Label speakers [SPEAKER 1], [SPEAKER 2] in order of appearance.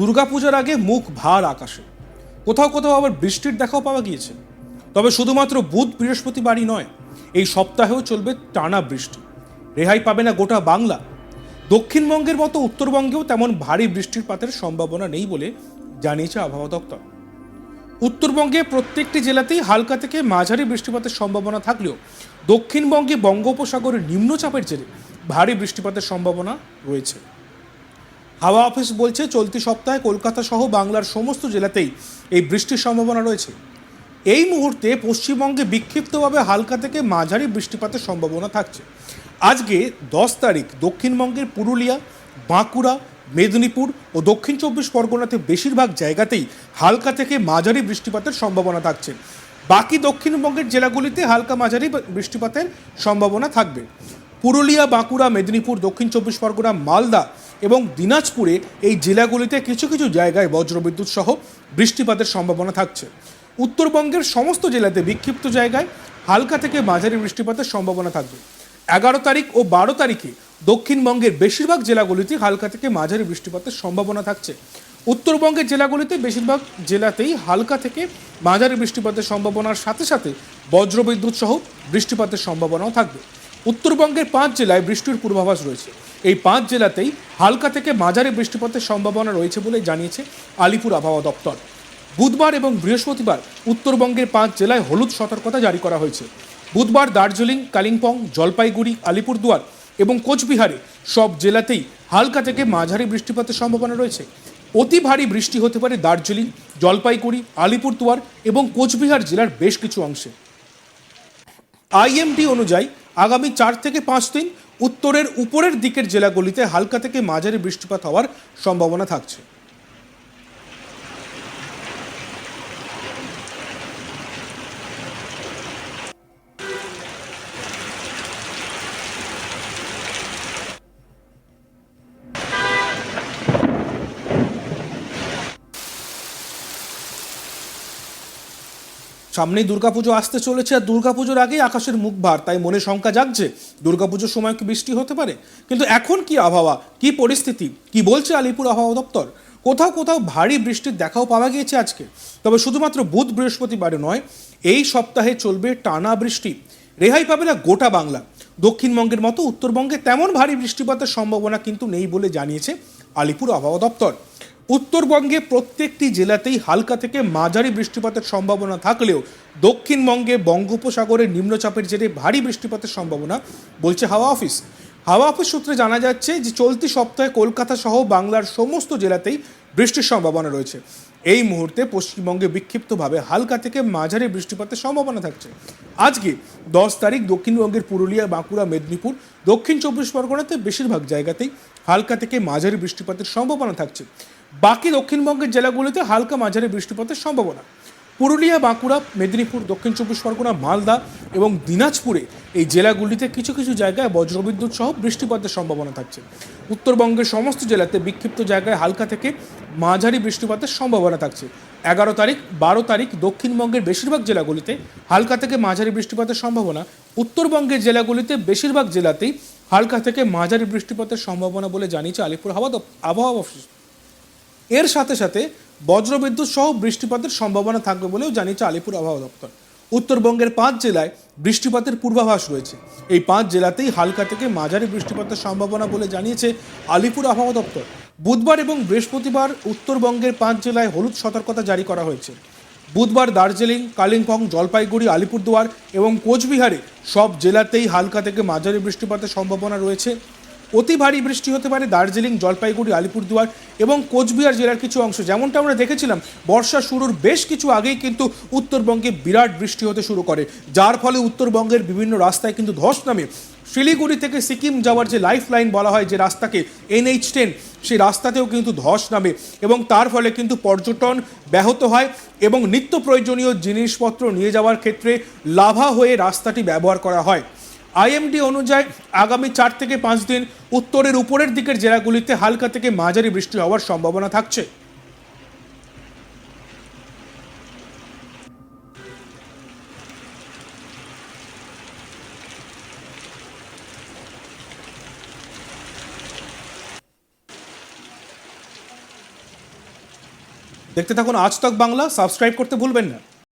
[SPEAKER 1] দুর্গাপূজার আগে মুখ ভার আকাশে। কোথাও কোথাও আবার বৃষ্টির দেখাও পাওয়া গিয়েছে। তবে শুধুমাত্র বুধ বৃহস্পতিবারই নয়, এই সপ্তাহেও চলবে টানা বৃষ্টি। রেহাই পাবে না গোটা বাংলা। দক্ষিণবঙ্গের মতো উত্তরবঙ্গেও তেমন ভারী বৃষ্টিপাতের সম্ভাবনা নেই বলে জানিয়েছে আবহাওয়া দপ্তর। উত্তরবঙ্গে প্রত্যেকটি জেলাতেই হালকা থেকে মাঝারি বৃষ্টিপাতের সম্ভাবনা থাকলেও দক্ষিণবঙ্গে বঙ্গোপসাগরের নিম্নচাপের জেরে ভারী বৃষ্টিপাতের সম্ভাবনা রয়েছে। হাওয়া অফিস বলছে, চলতি সপ্তাহে কলকাতা সহ বাংলার সমস্ত জেলাতেই এই বৃষ্টির সম্ভাবনা রয়েছে। এই মুহূর্তে পশ্চিমবঙ্গে বিক্ষিপ্তভাবে হালকা থেকে মাঝারি বৃষ্টিপাতের সম্ভাবনা থাকছে। আজকে দশ তারিখ দক্ষিণবঙ্গের পুরুলিয়া, বাঁকুড়া, মেদিনীপুর ও দক্ষিণ চব্বিশ পরগনাতে বেশিরভাগ জায়গাতেই হালকা থেকে মাঝারি বৃষ্টিপাতের সম্ভাবনা থাকছে। বাকি দক্ষিণবঙ্গের জেলাগুলিতে হালকা মাঝারি বৃষ্টিপাতের সম্ভাবনা থাকবে। পুরুলিয়া, বাঁকুড়া, মেদিনীপুর, দক্ষিণ চব্বিশ পরগনা, মালদা এবং দিনাজপুরে এই জেলাগুলিতে কিছু কিছু জায়গায় বজ্রবিদ্যুৎ সহ বৃষ্টিপাতের সম্ভাবনা থাকছে। উত্তরবঙ্গের সমস্ত জেলাতে বিক্ষিপ্ত জায়গায় হালকা থেকে মাঝারি বৃষ্টিপাতের সম্ভাবনা থাকবে। এগারো তারিখ ও বারো তারিখে দক্ষিণবঙ্গের বেশিরভাগ জেলাগুলিতে হালকা থেকে মাঝারি বৃষ্টিপাতের সম্ভাবনা থাকছে। উত্তরবঙ্গের জেলাগুলিতে বেশিরভাগ জেলাতেই হালকা থেকে মাঝারি বৃষ্টিপাতের সম্ভাবনার সাথে সাথে বজ্রবিদ্যুৎ সহ বৃষ্টিপাতের সম্ভাবনাও থাকবে। উত্তরবঙ্গের পাঁচ জেলায় বৃষ্টির পূর্বাভাস রয়েছে। এই পাঁচ জেলাতেই হালকা থেকে মাঝারি বৃষ্টিপাতের সম্ভাবনা রয়েছে বলে জানিয়েছে আলিপুর আবহাওয়া দপ্তর। বুধবার এবং বৃহস্পতিবার উত্তরবঙ্গের পাঁচ জেলায় হলুদ সতর্কতা জারি করা হয়েছে। বুধবার দার্জিলিং, কালিম্পং, জলপাইগুড়ি, আলিপুরদুয়ার এবং কোচবিহারে সব জেলাতেই হালকা থেকে মাঝারি বৃষ্টিপাতের সম্ভাবনা রয়েছে। অতি ভারী বৃষ্টি হতে পারে দার্জিলিং, জলপাইগুড়ি, আলিপুরদুয়ার এবং কোচবিহার জেলার বেশ কিছু অংশে। আইএমডি অনুযায়ী আগামী চার থেকে পাঁচ দিন উত্তরের উপরের দিকের জেলাগুলিতে হালকা থেকে মাঝারি বৃষ্টিপাত হওয়ার সম্ভাবনা থাকছে। সামনেই দুর্গাপুজো আসতে চলেছে আর দুর্গাপুজোর আগেই আকাশের মুখ ভার, তাই মনে শঙ্কা জাগছে দুর্গাপুজোর সময় কি বৃষ্টি হতে পারে? কিন্তু এখন কি আবহাওয়া, কি পরিস্থিতি, কি বলছে আলিপুর আবহাওয়া দপ্তর? কোথাও কোথাও ভারী বৃষ্টির দেখাও পাওয়া গিয়েছে আজকে। তবে শুধুমাত্র বুধ বৃহস্পতিবারে নয়, এই সপ্তাহে চলবে টানা বৃষ্টি। রেহাই পাবে না গোটা বাংলা। দক্ষিণবঙ্গের মতো উত্তরবঙ্গে তেমন ভারী বৃষ্টিপাতের সম্ভাবনা কিন্তু নেই বলে জানিয়েছে আলিপুর আবহাওয়া দপ্তর। উত্তরবঙ্গে প্রত্যেকটি জেলাতেই হালকা থেকে মাঝারি বৃষ্টিপাতের সম্ভাবনা থাকলেও দক্ষিণবঙ্গে বঙ্গোপসাগরে নিম্নচাপের জেরে ভারী বৃষ্টিপাতের সম্ভাবনা বলছে হাওয়া অফিস। হাওয়া অফিস সূত্রে জানা যাচ্ছে যে চলতি সপ্তাহে কলকাতা সহ বাংলার সমস্ত জেলাতেই বৃষ্টির সম্ভাবনা রয়েছে। এই মুহূর্তে পশ্চিমবঙ্গে বিক্ষিপ্তভাবে হালকা থেকে মাঝারি বৃষ্টিপাতের সম্ভাবনা থাকছে। আজকে দশ তারিখ দক্ষিণবঙ্গের পুরুলিয়া, বাঁকুড়া, মেদিনীপুর, দক্ষিণ চব্বিশ পরগনাতে বেশিরভাগ জায়গাতেই হালকা থেকে মাঝারি বৃষ্টিপাতের সম্ভাবনা থাকছে। বাকি দক্ষিণবঙ্গের জেলাগুলিতে হালকা মাঝারি বৃষ্টিপাতের সম্ভাবনা। পুরুলিয়া, বাঁকুড়া, মেদিনীপুর, দক্ষিণ চব্বিশ পরগনা, মালদা এবং দিনাজপুরে এই জেলাগুলিতে কিছু কিছু জায়গায় বজ্রবিদ্যুৎ সহ বৃষ্টিপাতের সম্ভাবনা থাকছে। উত্তরবঙ্গের সমস্ত জেলাতে বিক্ষিপ্ত জায়গায় হালকা থেকে মাঝারি বৃষ্টিপাতের সম্ভাবনা থাকছে। এগারো তারিখ, বারো তারিখ দক্ষিণবঙ্গের বেশিরভাগ জেলাগুলিতে হালকা থেকে মাঝারি বৃষ্টিপাতের সম্ভাবনা। উত্তরবঙ্গের জেলাগুলিতে বেশিরভাগ জেলাতেই হালকা থেকে মাঝারি বৃষ্টিপাতের সম্ভাবনা বলে জানিয়েছে আলিপুর হাওয়া আবহাওয়া অফিস। এর সাথে সাথে বজ্রবিদ্যুৎ সহ বৃষ্টিপাতের সম্ভাবনা থাকবে বলেও জানিয়েছে আলিপুর আবহাওয়া দপ্তর। উত্তরবঙ্গের পাঁচ জেলায় বৃষ্টিপাতের পূর্বাভাস রয়েছে। এই পাঁচ জেলাতেই হালকা থেকে মাঝারি বৃষ্টিপাতের সম্ভাবনা বলে জানিয়েছে আলিপুর আবহাওয়া দপ্তর। বুধবার এবং বৃহস্পতিবার উত্তরবঙ্গের পাঁচ জেলায় হলুদ সতর্কতা জারি করা হয়েছে। বুধবার দার্জিলিং, কালিম্পং, জলপাইগুড়ি, আলিপুরদুয়ার এবং কোচবিহারে সব জেলাতেই হালকা থেকে মাঝারি বৃষ্টিপাতের সম্ভাবনা রয়েছে। অতি ভারী বৃষ্টি হতে পারে দার্জিলিং, জলপাইগুড়ি, আলিপুরদুয়ার এবং কোচবিহার জেলার কিছু অংশ। যেমনটা আমরা দেখেছিলাম, বর্ষা শুরুর বেশ কিছু আগেই কিন্তু উত্তরবঙ্গে বিরাট বৃষ্টি হতে শুরু করে। যার ফলে উত্তরবঙ্গের বিভিন্ন রাস্তায় কিন্তু ধস নামে। শিলিগুড়ি থেকে সিকিম যাওয়ার যে লাইফ লাইন বলা হয় যে রাস্তাকে এনএইচ টেন, সেই রাস্তাতেও কিন্তু ধস নামে এবং তার ফলে কিন্তু পর্যটন ব্যাহত হয় এবং নিত্য প্রয়োজনীয় জিনিসপত্র নিয়ে যাওয়ার ক্ষেত্রে লাভা হয়ে রাস্তাটি ব্যবহার করা হয়। আইএমডি অনুযায়ী আগামী চার থেকে পাঁচ দিন উত্তরের উপরের দিকের জেলাগুলিতে হালকা থেকে মাঝারি বৃষ্টি হওয়ার সম্ভাবনা থাকছে। দেখতে থাকুন আজ তক বাংলা, সাবস্ক্রাইব করতে ভুলবেন না।